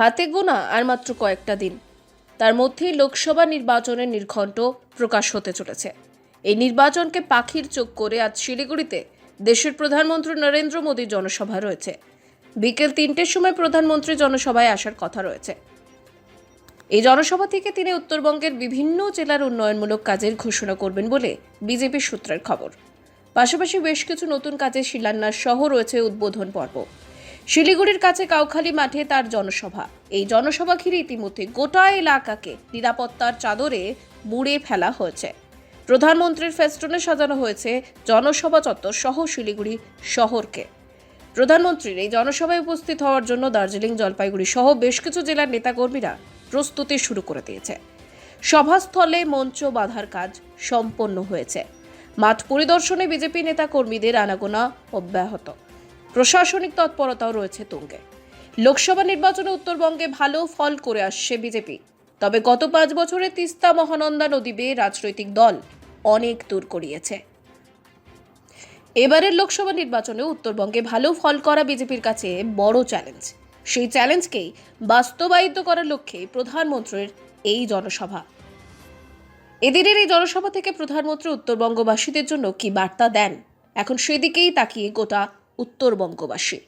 হাতে গোনা আর মাত্র কয়েকটা দিন। তার মধ্যেই লোকসভা নির্বাচনের নির্ঘণ্ট প্রকাশ হতে চলেছে। এই নির্বাচনকে পাখির চোখ করে আজ শিলিগুড়িতে দেশের প্রধানমন্ত্রী নরেন্দ্র মোদীর জনসভা রয়েছে। বিকেল তিনটের সময় প্রধানমন্ত্রী জনসভায় আসার কথা রয়েছে। এই জনসভা থেকে তিনি উত্তরবঙ্গের বিভিন্ন জেলার উন্নয়নমূলক কাজের ঘোষণা করবেন বলে বিজেপি সূত্রের খবর। পাশাপাশি বেশ কিছু নতুন কাজের শিলান্যাস সহ রয়েছে উদ্বোধন পর্ব। শিলিগুড়ির কাছে কাউখালী মাঠে তার জনসভা। এই জনসভা ঘিরে ইতিমধ্যে গোটা এলাকাকে নিরাপত্তার চাদরে মুড়ে ফেলা হয়েছে। প্রধানমন্ত্রীর ফেস্টনে সাজানো হয়েছে জনসভা চত্বর সহ শিলিগুড়ি শহরকে। প্রধানমন্ত্রীর এই জনসভায় উপস্থিত হওয়ার জন্য দার্জিলিং জলপাইগুড়ি সহ বেশ কিছু জেলার নেতাকর্মীরা প্রস্তুতি শুরু করে দিয়েছে। সভাস্থলে মঞ্চ বাঁধার কাজ সম্পন্ন হয়েছে। মাঠ পরিদর্শনে বিজেপি নেতাকর্মীদের আনাগোনা অব্যাহত। প্রশাসনিক তৎপরতাও রয়েছে তুঙ্গে। লোকসভা নির্বাচনে উত্তরবঙ্গে ভালো ফল করে আসছে বিজেপি। তবে গত পাঁচ বছরে তিস্তা মহানন্দা নদী বেয়ে রাজনৈতিক দল অনেক দূর করিয়েছে। এবারের লোকসভা নির্বাচনে উত্তরবঙ্গে ভালো ফল করা বিজেপির কাছে বড় চ্যালেঞ্জ। সেই চ্যালেঞ্জকেই বাস্তবায়িত করার লক্ষ্যে প্রধানমন্ত্রীর এই জনসভা। এদিনের এই জনসভা থেকে প্রধানমন্ত্রী উত্তরবঙ্গবাসীদের জন্য কি বার্তা দেন? এখন সেদিকেই তাকিয়ে গোটা উত্তরবঙ্গবাসী।